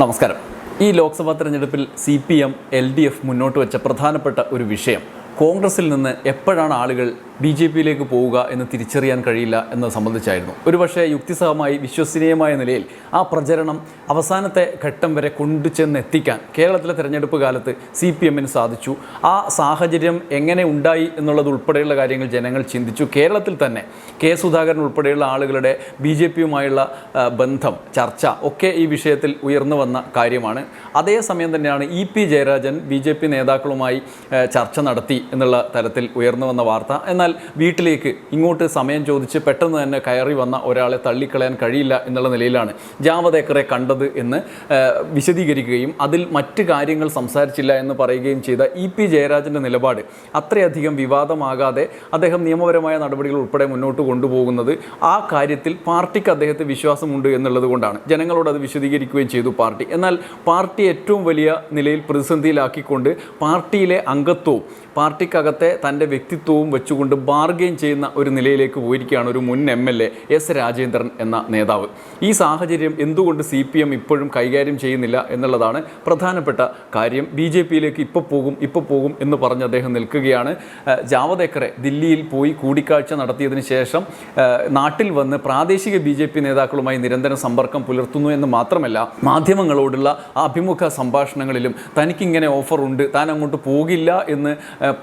നമസ്കാരം. ഈ ലോക്സഭാ തെരഞ്ഞെടുപ്പിൽ C P M L D F മുന്നോട്ട് വെച്ച പ്രധാനപ്പെട്ട ഒരു വിഷയം. കോൺഗ്രസിൽ നിന്ന് എപ്പോഴാണ് ആളുകൾ ബി ജെ പിയിലേക്ക് പോവുക എന്ന് തിരിച്ചറിയാൻ കഴിയില്ല എന്നത് സംബന്ധിച്ചായിരുന്നു. ഒരുപക്ഷെ യുക്തിസഹമായി വിശ്വസനീയമായ നിലയിൽ ആ പ്രചരണം അവസാനത്തെ ഘട്ടം വരെ കൊണ്ടുചെന്നെത്തിക്കാൻ കേരളത്തിലെ തെരഞ്ഞെടുപ്പ് കാലത്ത് സി പി എമ്മിന് സാധിച്ചു. ആ സാഹചര്യം എങ്ങനെ ഉണ്ടായി എന്നുള്ളത് ഉൾപ്പെടെയുള്ള കാര്യങ്ങൾ ജനങ്ങൾ ചിന്തിച്ചു. കേരളത്തിൽ തന്നെ കെ സുധാകരൻ ഉൾപ്പെടെയുള്ള ആളുകളുടെ ബി ജെ പിയുമായുള്ള ബന്ധം ചർച്ച ഒക്കെ ഈ വിഷയത്തിൽ ഉയർന്നു വന്ന കാര്യമാണ്. അതേസമയം തന്നെയാണ് E P Jayarajan B J P നേതാക്കളുമായി ചർച്ച നടത്തി എന്നുള്ള തരത്തിൽ ഉയർന്നു വന്ന വാർത്ത. എന്നാൽ വീട്ടിലേക്ക് ഇങ്ങോട്ട് സമയം ചോദിച്ച് പെട്ടെന്ന് തന്നെ കയറി വന്ന ഒരാളെ തള്ളിക്കളയാൻ കഴിയില്ല എന്നുള്ള നിലയിലാണ് ജാവദേക്കറെ കണ്ടത് എന്ന് വിശദീകരിക്കുകയും അതിൽ മറ്റ് കാര്യങ്ങൾ സംസാരിച്ചില്ല എന്ന് പറയുകയും ചെയ്ത ഇ പി ജയരാജന്റെ നിലപാട് അത്രയധികം വിവാദമാകാതെ അദ്ദേഹം നിയമപരമായ നടപടികൾ ഉൾപ്പെടെ മുന്നോട്ട് കൊണ്ടുപോകുന്നത് ആ കാര്യത്തിൽ പാർട്ടിക്ക് അദ്ദേഹത്തെ വിശ്വാസമുണ്ട് എന്നുള്ളത് കൊണ്ടാണ്. ജനങ്ങളോട് അത് വിശദീകരിക്കുകയും ചെയ്തു പാർട്ടി. എന്നാൽ പാർട്ടി ഏറ്റവും വലിയ നിലയിൽ പ്രതിസന്ധിയിലാക്കിക്കൊണ്ട് പാർട്ടിയിലെ അംഗത്വവും പാർട്ടിക്കകത്തെ തന്റെ വ്യക്തിത്വവും വെച്ചുകൊണ്ട് ബാർഗെയിൻ ചെയ്യുന്ന ഒരു നിലയിലേക്ക് പോയിരിക്കുകയാണ് ഒരു മുൻ M L A S Rajendran എന്ന നേതാവ്. ഈ സാഹചര്യം എന്തുകൊണ്ട് സി പി എം ഇപ്പോഴും കൈകാര്യം ചെയ്യുന്നില്ല എന്നുള്ളതാണ് പ്രധാനപ്പെട്ട കാര്യം. ബി ജെ പിയിലേക്ക് ഇപ്പോൾ പോകും ഇപ്പോൾ പോകും എന്ന് പറഞ്ഞ് അദ്ദേഹം നിൽക്കുകയാണ്. ജാവദേക്കറെ ദില്ലിയിൽ പോയി കൂടിക്കാഴ്ച നടത്തിയതിന് ശേഷം നാട്ടിൽ വന്ന് പ്രാദേശിക ബി ജെ പി നേതാക്കളുമായി നിരന്തരം സമ്പർക്കം പുലർത്തുന്നു എന്ന് മാത്രമല്ല മാധ്യമങ്ങളോടുള്ള അഭിമുഖ സംഭാഷണങ്ങളിലും തനിക്കിങ്ങനെ ഓഫറുണ്ട് താൻ അങ്ങോട്ട് പോകില്ല എന്ന്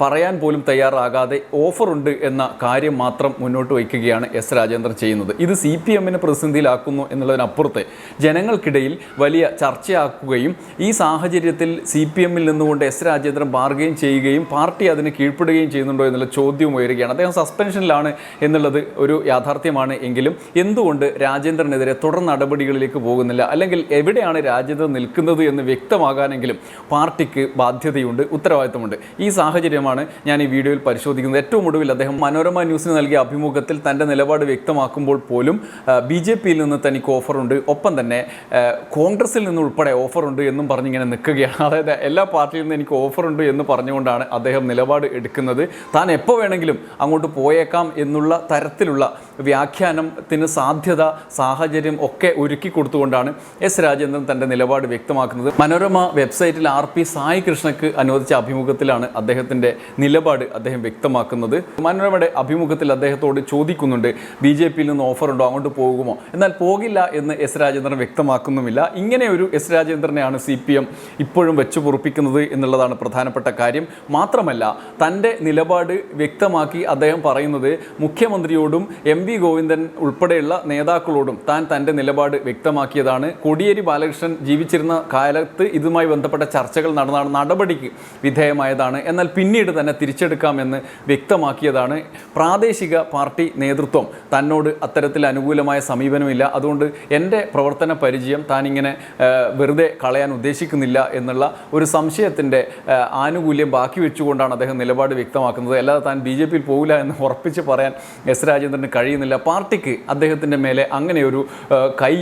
പറയാൻ പോലും തയ്യാറാകാതെ ഓഫർ ഉണ്ട് എന്ന കാര്യം മാത്രം മുന്നോട്ട് വയ്ക്കുകയാണ് എസ് രാജേന്ദ്രൻ ചെയ്യുന്നത്. ഇത് സി പി എമ്മിനെ പ്രതിസന്ധിയിലാക്കുന്നു എന്നുള്ളതിനപ്പുറത്ത് ജനങ്ങൾക്കിടയിൽ വലിയ ചർച്ചയാക്കുകയും ഈ സാഹചര്യത്തിൽ സി പി എമ്മിൽ നിന്നുകൊണ്ട് എസ് രാജേന്ദ്രൻ ബാർഗെയിൻ ചെയ്യുകയും പാർട്ടി അതിന് കീഴ്പ്പെടുകയും ചെയ്യുന്നുണ്ടോ എന്നുള്ള ചോദ്യം ഉയരുകയാണ്. അദ്ദേഹം സസ്പെൻഷനിലാണ് എന്നുള്ളത് ഒരു യാഥാർത്ഥ്യമാണ് എങ്കിലും എന്തുകൊണ്ട് രാജേന്ദ്രനെതിരെ തുടർ നടപടികളിലേക്ക് പോകുന്നില്ല? അല്ലെങ്കിൽ എവിടെയാണ് രാജേന്ദ്രൻ നിൽക്കുന്നത് എന്ന് വ്യക്തമാകാനെങ്കിലും പാർട്ടിക്ക് ബാധ്യതയുണ്ട് ഉത്തരവാദിത്തമുണ്ട്. ഈ സാഹചര്യമാണ് ഞാൻ ഈ വീഡിയോയിൽ പരിശോധിക്കുന്നത്. ഏറ്റവും ഒടുവിൽ അദ്ദേഹം മനോരമ ന്യൂസിന് നൽകിയ അഭിമുഖത്തിൽ തന്റെ നിലപാട് വ്യക്തമാക്കുമ്പോൾ പോലും ബി ജെ പിയിൽ നിന്ന് തനിക്ക് ഓഫറുണ്ട്. ഒപ്പം തന്നെ കോൺഗ്രസിൽ നിന്ന് ഉൾപ്പെടെ ഓഫറുണ്ട് എന്നും പറഞ്ഞിങ്ങനെ നിൽക്കുകയാണ്. അതായത് എല്ലാ പാർട്ടിയിൽ നിന്നും എനിക്ക് ഓഫറുണ്ട് എന്ന് പറഞ്ഞുകൊണ്ടാണ് അദ്ദേഹം നിലപാട് എടുക്കുന്നത്. താൻ എപ്പോൾ വേണമെങ്കിലും അങ്ങോട്ട് പോയേക്കാം എന്നുള്ള തരത്തിലുള്ള വ്യാഖ്യാനത്തിന് സാധ്യത സാഹചര്യം ഒക്കെ ഒരുക്കി കൊടുത്തുകൊണ്ടാണ് എസ് രാജേന്ദ്രൻ തന്റെ നിലപാട് വ്യക്തമാക്കുന്നത്. മനോരമ വെബ്സൈറ്റിൽ ആർ പി സായി കൃഷ്ണക്ക് അനുവദിച്ച അഭിമുഖത്തിലാണ് അദ്ദേഹത്തിന്റെ നിലപാട് അദ്ദേഹം വ്യക്തമാക്കുന്നത്. മനോരമയുടെ അഭിമുഖത്തിൽ അദ്ദേഹത്തോട് ചോദിക്കുന്നുണ്ട് ബി ജെ പിയിൽ നിന്ന് ഓഫറുണ്ടോ? അങ്ങോട്ട് പോകുമോ? എന്നാൽ പോകില്ല എന്ന് എസ് രാജേന്ദ്രൻ വ്യക്തമാക്കുന്നുമില്ല. ഇങ്ങനെ ഒരു എസ് രാജേന്ദ്രനെയാണ് സി പി എം ഇപ്പോഴും വെച്ചു പൊറുപ്പിക്കുന്നത് എന്നുള്ളതാണ് പ്രധാനപ്പെട്ട കാര്യം. മാത്രമല്ല തന്റെ നിലപാട് വ്യക്തമാക്കി അദ്ദേഹം പറയുന്നത് മുഖ്യമന്ത്രിയോടും എം വി ഗോവിന്ദൻ ഉൾപ്പെടെയുള്ള നേതാക്കളോടും താൻ തന്റെ നിലപാട് വ്യക്തമാക്കിയതാണ്. കോടിയേരി ബാലകൃഷ്ണൻ ജീവിച്ചിരുന്ന കാലത്ത് ഇതുമായി ബന്ധപ്പെട്ട ചർച്ചകൾ നടന്നാണ് നടപടിക്ക് വിധേയമായതാണ്. എന്നാൽ പിന്നീട് തന്നെ തിരിച്ചെടുക്കാമെന്ന് വ്യക്തമാക്കിയതാണ്. പ്രാദേശിക പാർട്ടി നേതൃത്വം തന്നോട് അത്തരത്തിൽ അനുകൂലമായ സമീപനമില്ല. അതുകൊണ്ട് എന്റെ പ്രവർത്തന പരിചയം താനിങ്ങനെ വെറുതെ കളയാൻ ഉദ്ദേശിക്കുന്നില്ല എന്നുള്ള ഒരു സംശയത്തിന്റെ ആനുകൂല്യം ബാക്കി വെച്ചുകൊണ്ടാണ് അദ്ദേഹം നിലപാട് വ്യക്തമാക്കുന്നത്. അല്ലാതെ താൻ ബി ജെ പിയിൽ പോകില്ല എന്ന് ഉറപ്പിച്ച് പറയാൻ എസ് രാജേന്ദ്രന് കഴിയുന്നില്ല പാർട്ടിക്ക് അദ്ദേഹത്തിന്റെ മേലെ അങ്ങനെ ഒരു കൈ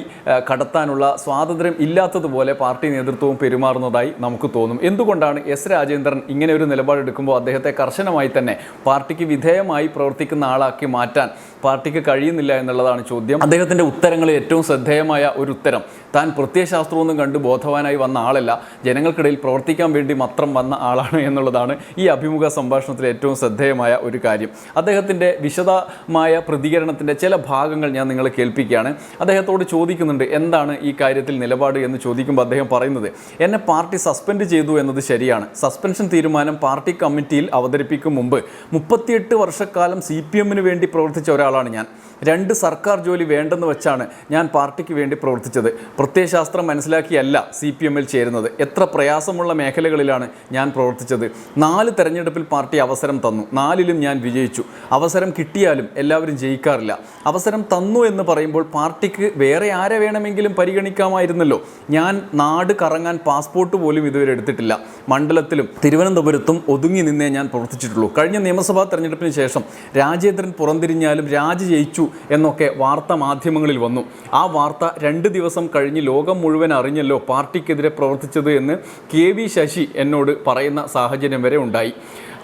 കടത്താനുള്ള സ്വാതന്ത്ര്യം ഇല്ലാത്തതുപോലെ പാർട്ടി നേതൃത്വവും പെരുമാറുന്നതായി നമുക്ക് തോന്നും. എന്തുകൊണ്ടാണ് എസ് രാജേന്ദ്രൻ ഇങ്ങനെ ഒരു നിലപാടെടുക്കുമ്പോൾ അദ്ദേഹത്തെ കർശനമായി തന്നെ പാർട്ടിക്ക് വിധേയമായി പ്രവർത്തിക്കുന്ന ആളാക്കി മാറ്റാൻ പാർട്ടിക്ക് കഴിയുന്നില്ല എന്നുള്ളതാണ് ചോദ്യം. അദ്ദേഹത്തിന്റെ ഉത്തരങ്ങളിൽ ഏറ്റവും ശ്രദ്ധേയമായ ഒരു ഉത്തരം താൻ പ്രത്യയശാസ്ത്രമൊന്നും കണ്ട് ബോധവാനായി വന്ന ആളല്ല. ജനങ്ങൾക്കിടയിൽ പ്രവർത്തിക്കാൻ വേണ്ടി മാത്രം വന്ന ആളാണ് എന്നുള്ളതാണ് ഈ അഭിമുഖ സംഭാഷണത്തിലെ ഏറ്റവും ശ്രദ്ധേയമായ ഒരു കാര്യം. അദ്ദേഹത്തിന്റെ വിശദമായ പ്രതികരണത്തിന്റെ ചില ഭാഗങ്ങൾ ഞാൻ നിങ്ങളെ കേൾപ്പിക്കുകയാണ്. അദ്ദേഹത്തോട് ചോദിക്കുന്നുണ്ട് എന്താണ് ഈ കാര്യത്തിൽ നിലപാട് എന്ന് ചോദിക്കുമ്പോൾ അദ്ദേഹം പറയുന്നത് എന്നെ പാർട്ടി സസ്പെൻഡ് ചെയ്തു എന്നത് ശരിയാണ്. സസ്പെൻഷൻ തീരുമാനം പാർട്ടി കമ്മിറ്റിയിൽ അവതരിപ്പിക്കും മുമ്പ് മുപ്പത്തിയെട്ട് വർഷക്കാലം സി പി എമ്മിന് വേണ്ടി പ്രവർത്തിച്ച ഒരാളാണ് ഞാൻ. രണ്ട് സർക്കാർ ജോലി വേണ്ടെന്ന് വെച്ചാണ് ഞാൻ പാർട്ടിക്ക് വേണ്ടി പ്രവർത്തിച്ചത്. പ്രത്യയശാസ്ത്രം മനസ്സിലാക്കിയല്ല സി പി എമ്മിൽ ചേരുന്നത്. എത്ര പ്രയാസമുള്ള മേഖലകളിലാണ് ഞാൻ പ്രവർത്തിച്ചത്. നാല് തെരഞ്ഞെടുപ്പിൽ പാർട്ടി അവസരം തന്നു. നാലിലും ഞാൻ വിജയിച്ചു. അവസരം കിട്ടിയാലും എല്ലാവരും ജയിക്കാറില്ല. അവസരം തന്നു എന്ന് പറയുമ്പോൾ പാർട്ടിക്ക് വേറെ ആരെ വേണമെങ്കിലും പരിഗണിക്കാമായിരുന്നല്ലോ. ഞാൻ നാട് കറങ്ങാൻ പാസ്പോർട്ട് പോലും ഇതുവരെ എടുത്തിട്ടില്ല. മണ്ഡലത്തിലും തിരുവനന്തപുരത്തും ഒതുങ്ങി നിന്നേ ഞാൻ പ്രവർത്തിച്ചിട്ടുള്ളൂ. കഴിഞ്ഞ നിയമസഭാ തെരഞ്ഞെടുപ്പിന് ശേഷം രാജേന്ദ്രൻ പുറംതിരിഞ്ഞാലും രാജി ജയിച്ചു എന്നൊക്കെ വാർത്ത മാധ്യമങ്ങളിൽ വന്നു. ആ വാർത്ത രണ്ട് ദിവസം കഴിഞ്ഞ് ലോകം മുഴുവൻ അറിഞ്ഞല്ലോ പാർട്ടിക്കെതിരെ പ്രവർത്തിച്ചത് എന്ന് കെ വി ശശി എന്നോട് പറയുന്ന സാഹചര്യം വരെ ഉണ്ടായി.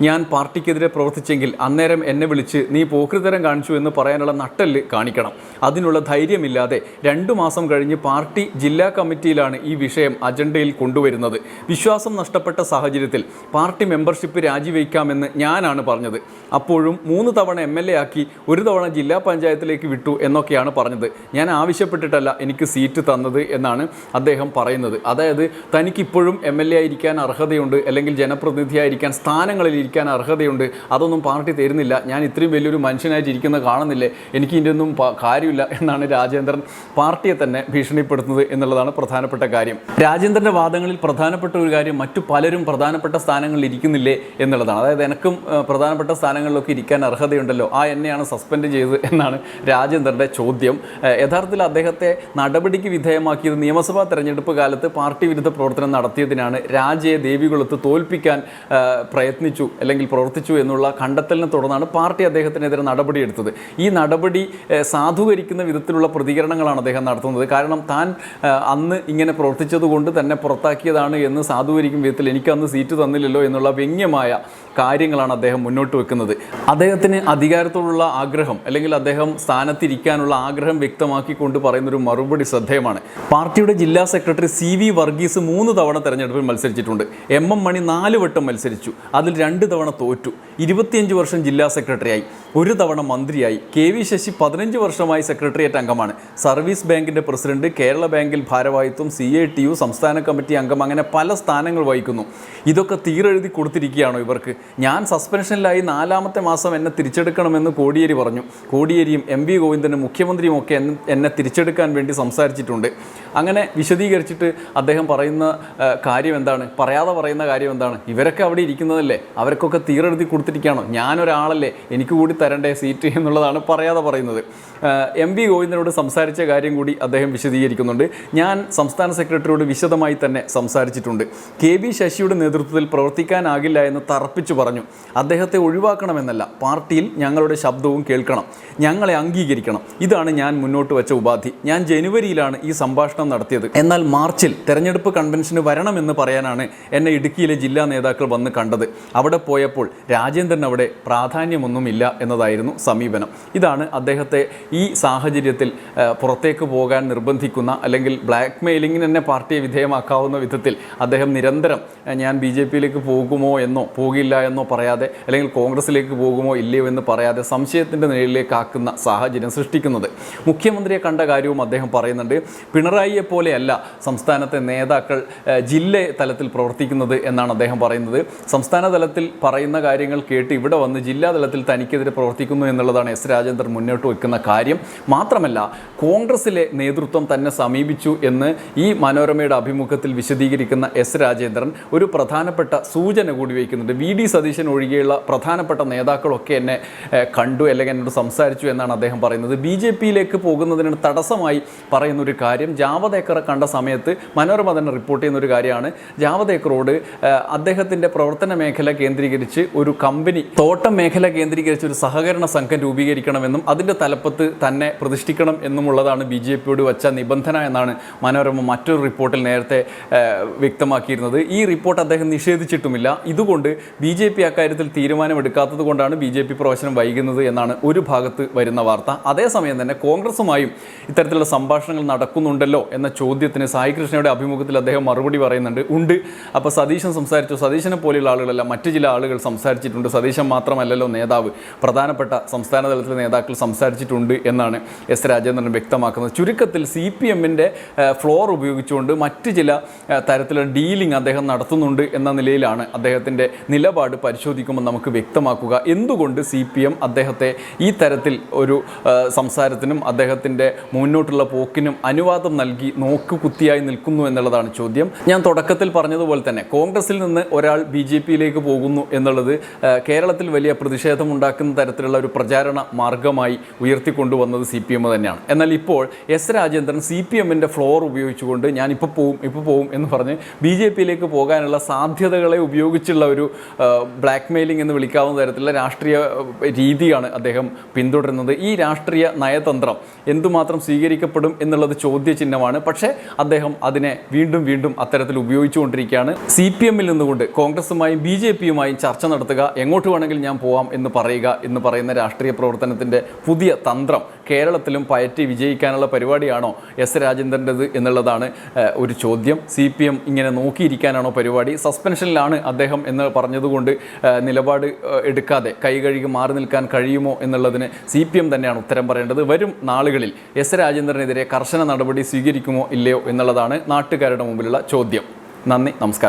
ഞാൻ പാർട്ടിക്കെതിരെ പ്രവർത്തിച്ചെങ്കിൽ അന്നേരം എന്നെ വിളിച്ച് നീ പോക്കൃതരം കാണിച്ചു എന്ന് പറയാനുള്ള നട്ടൽ കാണിക്കണം. അതിനുള്ള ധൈര്യമില്ലാതെ രണ്ടു മാസം കഴിഞ്ഞ് പാർട്ടി ജില്ലാ കമ്മിറ്റിയിലാണ് ഈ വിഷയം അജണ്ടയിൽ കൊണ്ടുവരുന്നത്. വിശ്വാസം നഷ്ടപ്പെട്ട സാഹചര്യത്തിൽ പാർട്ടി മെമ്പർഷിപ്പ് രാജിവെക്കാമെന്ന് ഞാനാണ് പറഞ്ഞത്. അപ്പോഴും മൂന്ന് തവണ എം എൽ എ ആക്കി ഒരു തവണ ജില്ലാ പഞ്ചായത്തിലേക്ക് വിട്ടു എന്നൊക്കെയാണ് പറഞ്ഞത്. ഞാൻ ആവശ്യപ്പെട്ടിട്ടല്ല എനിക്ക് സീറ്റ് തന്നത് എന്നാണ് അദ്ദേഹം പറയുന്നത്. അതായത് തനിക്കിപ്പോഴും എം എൽ എ ആയിരിക്കാൻ അർഹതയുണ്ട് അല്ലെങ്കിൽ ജനപ്രതിനിധിയായിരിക്കാൻ സ്ഥാനങ്ങളിൽ ഇരിക്കാൻ അർഹതയുണ്ട്. അതൊന്നും പാർട്ടി തരുന്നില്ല. ഞാൻ ഇത്രയും വലിയൊരു മനുഷ്യനായിട്ട് ഇരിക്കുന്ന കാണുന്നില്ലേ? എനിക്ക് ഇതിന്റെ ഒന്നും കാര്യമില്ല എന്നാണ് രാജേന്ദ്രൻ പാർട്ടിയെ തന്നെ ഭീഷണിപ്പെടുത്തുന്നത് എന്നുള്ളതാണ് പ്രധാനപ്പെട്ട കാര്യം. രാജേന്ദ്രന്റെ വാദങ്ങളിൽ പ്രധാനപ്പെട്ട ഒരു കാര്യം മറ്റു പലരും പ്രധാനപ്പെട്ട സ്ഥാനങ്ങളിൽ ഇരിക്കുന്നില്ലേ എന്നുള്ളതാണ്. അതായത് എനക്കും പ്രധാനപ്പെട്ട സ്ഥാനങ്ങളിലൊക്കെ ഇരിക്കാൻ അർഹതയുണ്ടല്ലോ. ആ എന്നെയാണ് സസ്പെൻഡ് ചെയ്തത് എന്നാണ് രാജേന്ദ്രന്റെ ചോദ്യം. യഥാർത്ഥത്തിൽ അദ്ദേഹത്തെ നടപടിക്ക് വിധേയമാക്കിയത് നിയമസഭാ തെരഞ്ഞെടുപ്പ് കാലത്ത് പാർട്ടി വിരുദ്ധ പ്രവർത്തനം നടത്തിയതിനാണ് രാജയെ ദേവികുളത്ത് തോൽപ്പിക്കാൻ പ്രയത്നിച്ചു. അല്ലെങ്കിൽ പ്രവർത്തിച്ചു എന്നുള്ള കണ്ടെത്തലിനെ തുടർന്നാണ് പാർട്ടി അദ്ദേഹത്തിനെതിരെ നടപടിയെടുത്തത് ഈ നടപടി സാധൂകരിക്കുന്ന വിധത്തിലുള്ള പ്രതികരണങ്ങളാണ് അദ്ദേഹം നടത്തുന്നത്. കാരണം താൻ അന്ന് ഇങ്ങനെ പ്രവർത്തിച്ചതുകൊണ്ട് തന്നെ പുറത്താക്കിയതാണ് എന്ന് സാധൂകരിക്കും വിധത്തിൽ എനിക്കന്ന് സീറ്റ് തന്നില്ലല്ലോ എന്നുള്ള വ്യംഗ്യമായ കാര്യങ്ങളാണ് അദ്ദേഹം മുന്നോട്ട് വെക്കുന്നത്. അദ്ദേഹത്തിന് അധികാരത്തോടുള്ള ആഗ്രഹം അല്ലെങ്കിൽ അദ്ദേഹം സ്ഥാനത്തിരിക്കാനുള്ള ആഗ്രഹം വ്യക്തമാക്കിക്കൊണ്ട് പറയുന്നൊരു മറുപടി ശ്രദ്ധേയമാണ്. പാർട്ടിയുടെ ജില്ലാ സെക്രട്ടറി സി വി വർഗീസ് മൂന്ന് തവണ തെരഞ്ഞെടുപ്പിൽ മത്സരിച്ചിട്ടുണ്ട്. എം എം മണി നാല് വട്ടം മത്സരിച്ചു. അതിൽ രണ്ട് തവണ തോറ്റു. ഇരുപത്തിയഞ്ച് വർഷം ജില്ലാ സെക്രട്ടറിയായി. ഒരു തവണ മന്ത്രിയായി. കെ വി ശശി പതിനഞ്ച് വർഷമായി സെക്രട്ടേറിയറ്റ് അംഗമാണ്. സർവീസ് ബാങ്കിന്റെ പ്രസിഡന്റ് കേരള ബാങ്കിൽ ഭാരവാഹിത്വം സി ഐ ടി യു സംസ്ഥാന കമ്മിറ്റി അംഗം അങ്ങനെ പല സ്ഥാനങ്ങൾ വഹിക്കുന്നു. ഇതൊക്കെ തീരെഴുതി കൊടുത്തിരിക്കുകയാണോ ഇവർക്ക്? ഞാൻ സസ്പെൻഷനിലായി നാലാമത്തെ മാസം എന്നെ തിരിച്ചെടുക്കണമെന്ന് കോടിയേരി പറഞ്ഞു. കോടിയേരിയും എം വി ഗോവിന്ദനും മുഖ്യമന്ത്രിയും ഒക്കെ എന്നെ- തിരിച്ചെടുക്കാൻ വേണ്ടി സംസാരിച്ചിട്ടുണ്ട്. അങ്ങനെ വിശദീകരിച്ചിട്ട് അദ്ദേഹം പറയുന്ന കാര്യം എന്താണ്? പറയാതെ പറയുന്ന കാര്യം എന്താണ്? ഇവരൊക്കെ അവിടെ ഇരിക്കുന്നതല്ലേ? അവർക്കൊക്കെ തീരെഴുതി കൊടുത്തിരിക്കുകയാണോ ഞാനൊരാളല്ലേ എനിക്ക് കൂടി തരണ്ടേ സീറ്റ് എന്നുള്ളതാണ് പറയാതെ പറയുന്നത്. എം വി ഗോവിന്ദനോട് സംസാരിച്ച കാര്യം കൂടി അദ്ദേഹം വിശദീകരിക്കുന്നുണ്ട്. ഞാൻ സംസ്ഥാന സെക്രട്ടറിയോട് വിശദമായി തന്നെ സംസാരിച്ചിട്ടുണ്ട്. കെ ബി ശശിയുടെ നേതൃത്വത്തിൽ പ്രവർത്തിക്കാനാകില്ല എന്ന് തറപ്പിച്ചു പറഞ്ഞു. അദ്ദേഹത്തെ ഒഴിവാക്കണമെന്നല്ല പാർട്ടിയിൽ ഞങ്ങളുടെ ശബ്ദവും കേൾക്കണം ഞങ്ങളെ അംഗീകരിക്കണം. ഇതാണ് ഞാൻ മുന്നോട്ട് വെച്ച ഉപാധി. ഞാൻ ജനുവരിയിലാണ് ഈ സംഭാഷണം നടത്തിയത്. എന്നാൽ മാർച്ചിൽ തെരഞ്ഞെടുപ്പ് കൺവെൻഷന് വരണമെന്ന് പറയാനാണ് എന്നെ ഇടുക്കിയിലെ ജില്ലാ നേതാക്കൾ വന്ന് കണ്ടത്. അവിടെ പോയപ്പോൾ രാജേന്ദ്രൻ അവിടെ പ്രാധാന്യമൊന്നുമില്ല എന്നതായിരുന്നു സമീപനം. ഇതാണ് അദ്ദേഹത്തെ ഈ സാഹചര്യത്തിൽ പുറത്തേക്ക് പോകാൻ നിർബന്ധിക്കുന്ന അല്ലെങ്കിൽ ബ്ലാക്ക് മെയിലിങ്ങിന് തന്നെ പാർട്ടിയെ വിധേയമാക്കാവുന്ന വിധത്തിൽ അദ്ദേഹം നിരന്തരം ഞാൻ ബി ജെ പിയിലേക്ക് പോകുമോ എന്നോ പോകില്ല എന്നോ പറയാതെ അല്ലെങ്കിൽ കോൺഗ്രസിലേക്ക് പോകുമോ ഇല്ലയോ എന്ന് പറയാതെ സംശയത്തിന്റെ നിലയിലേക്ക് ആക്കുന്ന സാഹചര്യം സൃഷ്ടിക്കുന്നത്. മുഖ്യമന്ത്രിയെ കണ്ട കാര്യവും അദ്ദേഹം പറയുന്നുണ്ട് പിണറായിയെ പോലെയല്ല സംസ്ഥാനത്തെ നേതാക്കൾ ജില്ല തലത്തിൽ പ്രവർത്തിക്കുന്നത് എന്നാണ് അദ്ദേഹം പറയുന്നത്. സംസ്ഥാന തലത്തിൽ പറയുന്ന കാര്യങ്ങൾ കേട്ട് ഇവിടെ വന്ന് ജില്ലാതലത്തിൽ തനിക്കെതിരെ പ്രവർത്തിക്കുന്നു എന്നുള്ളതാണ് എസ് രാജേന്ദ്രൻ മുന്നോട്ട് വയ്ക്കുന്ന കാര്യം. മാത്രമല്ല കോൺഗ്രസിലെ നേതൃത്വം തന്നെ സമീപിച്ചു എന്ന് ഈ മനോരമയുടെ അഭിമുഖത്തിൽ വിശദീകരിക്കുന്ന എസ് രാജേന്ദ്രൻ ഒരു പ്രധാനപ്പെട്ട സൂചന കൂടി വയ്ക്കുന്നുണ്ട്. വി ഡി സതീശൻ ഒഴികെയുള്ള പ്രധാനപ്പെട്ട നേതാക്കളൊക്കെ എന്നെ കണ്ടു അല്ലെങ്കിൽ എന്നോട് സംസാരിച്ചു എന്നാണ് അദ്ദേഹം പറയുന്നത്. ബി ജെ പിയിലേക്ക് പോകുന്നതിന് തടസ്സമായി പറയുന്ന ഒരു കാര്യം ജാവദേക്കറെ കണ്ട സമയത്ത് മനോരമ തന്നെ റിപ്പോർട്ട് ചെയ്യുന്ന ഒരു കാര്യമാണ്. ജാവദേക്കറോട് അദ്ദേഹത്തിന്റെ പ്രവർത്തന മേഖല കേന്ദ്രീകരിച്ച് ഒരു കമ്പനി തോട്ടം മേഖല കേന്ദ്രീകരിച്ച് ഒരു സഹകരണ സംഘം രൂപീകരിക്കണമെന്നും അതിന്റെ തലപ്പത്ത് തന്നെ പ്രതിഷ്ഠിക്കണം എന്നുമുള്ളതാണ് ബി ജെ പിയോട് വച്ച നിബന്ധന എന്നാണ് മനോരമ മറ്റൊരു റിപ്പോർട്ടിൽ നേരത്തെ വ്യക്തമാക്കിയിരുന്നത്. ഈ റിപ്പോർട്ട് അദ്ദേഹം നിഷേധിച്ചിട്ടുമില്ല. ഇതുകൊണ്ട് ബി ജെ പി അക്കാര്യത്തിൽ തീരുമാനമെടുക്കാത്തത് കൊണ്ടാണ് ബി ജെ പി പ്രവേശനം വൈകുന്നത് എന്നാണ് ഒരു ഭാഗത്ത് വരുന്ന വാർത്ത. അതേസമയം തന്നെ കോൺഗ്രസുമായും ഇത്തരത്തിലുള്ള സംഭാഷണങ്ങൾ നടക്കുന്നുണ്ടല്ലോ എന്ന ചോദ്യത്തിന് സായി കൃഷ്ണയുടെ അഭിമുഖത്തിൽ അദ്ദേഹം മറുപടി പറയുന്നുണ്ട്. ഉണ്ട്. അപ്പോൾ സതീശൻ സംസാരിച്ചു. സതീശനെ പോലെയുള്ള ആളുകളല്ല മറ്റു ചില ആളുകൾ സംസാരിച്ചിട്ടുണ്ട്. സതീശൻ മാത്രമല്ലല്ലോ നേതാവ്. പ്രധാനപ്പെട്ട സംസ്ഥാന തലത്തിലെ നേതാക്കൾ സംസാരിച്ചിട്ടുണ്ട് എന്നാണ് എസ് രാജേന്ദ്രൻ വ്യക്തമാക്കുന്നത്. ചുരുക്കത്തിൽ സി പി എമ്മിന്റെ ഫ്ലോർ ഉപയോഗിച്ചുകൊണ്ട് മറ്റ് ചില തരത്തിലുള്ള ഡീലിംഗ് അദ്ദേഹം നടത്തുന്നുണ്ട് എന്ന നിലയിലാണ് അദ്ദേഹത്തിന്റെ നിലപാട് പരിശോധിക്കുമ്പോൾ നമുക്ക് വ്യക്തമാക്കുക. എന്തുകൊണ്ട് സി പി എം അദ്ദേഹത്തെ ഈ തരത്തിൽ ഒരു സംസാരത്തിനും അദ്ദേഹത്തിന്റെ മുന്നോട്ടുള്ള പോക്കിനും അനുവാദം നൽകി നോക്കുകുത്തിയായി നിൽക്കുന്നു എന്നുള്ളതാണ് ചോദ്യം. ഞാൻ തുടക്കത്തിൽ പറഞ്ഞതുപോലെ തന്നെ കോൺഗ്രസിൽ നിന്ന് ഒരാൾ ബി ജെ പിയിലേക്ക് പോകുന്നു എന്നുള്ളത് കേരളത്തിൽ വലിയ പ്രതിഷേധമുണ്ടാക്കുന്ന തരത്തിലുള്ള ഒരു പ്രചാരണ മാർഗമായി ഉയർത്തിക്കൊണ്ടുവന്നത് സി പി എം തന്നെയാണ്. എന്നാൽ ഇപ്പോൾ എസ് രാജേന്ദ്രൻ സി പി എമ്മിന്റെ ഫ്ലോർ ഉപയോഗിച്ചുകൊണ്ട് ഞാൻ ഇപ്പോൾ പോവും ഇപ്പോൾ പോവും എന്ന് പറഞ്ഞ് ബി ജെ പിയിലേക്ക് പോകാനുള്ള സാധ്യതകളെ ഉപയോഗിച്ചുള്ള ഒരു ബ്ലാക്ക് മെയിലിംഗ് എന്ന് വിളിക്കാവുന്ന തരത്തിലുള്ള രാഷ്ട്രീയ രീതിയാണ് അദ്ദേഹം പിന്തുടരുന്നത്. ഈ രാഷ്ട്രീയ നയതന്ത്രം എന്തുമാത്രം സ്വീകരിക്കപ്പെടും എന്നുള്ളത് ചോദ്യചിഹ്നമാണ്. പക്ഷേ അദ്ദേഹം അതിനെ വീണ്ടും വീണ്ടും അത്തരത്തിൽ ഉപയോഗിച്ചുകൊണ്ടിരിക്കുകയാണ്. സി പി എമ്മിൽ നിന്നുകൊണ്ട് കോൺഗ്രസുമായും ബി ജെ പിയുമായും ചർച്ച നടത്തുക എങ്ങോട്ട് വേണമെങ്കിലും ഞാൻ പോവാം എന്ന് പറയുക എന്ന് പറയുന്ന രാഷ്ട്രീയ പ്രവർത്തനത്തിന്റെ പുതിയ തന്ത്രം കേരളത്തിലും പയറ്റി വിജയിക്കാനുള്ള പരിപാടിയാണോ എസ് രാജേന്ദ്രന്റെത് എന്നുള്ളതാണ് ഒരു ചോദ്യം. സി പി എം ഇങ്ങനെ നോക്കിയിരിക്കാനാണോ പരിപാടി? സസ്പെൻഷനിലാണ് അദ്ദേഹം എന്ന് പറഞ്ഞതുകൊണ്ട് നിലപാട് എടുക്കാതെ കൈ കഴുകി മാറി നിൽക്കാൻ കഴിയുമോ എന്നുള്ളതിന് സി പി എം തന്നെയാണ് ഉത്തരം പറയേണ്ടത്. വരും നാളുകളിൽ എസ് രാജേന്ദ്രനെതിരെ കർശന നടപടി സ്വീകരിക്കുമോ ഇല്ലയോ എന്നുള്ളതാണ് നാട്ടുകാരുടെ മുമ്പിലുള്ള ചോദ്യം. നന്ദി നമസ്കാരം.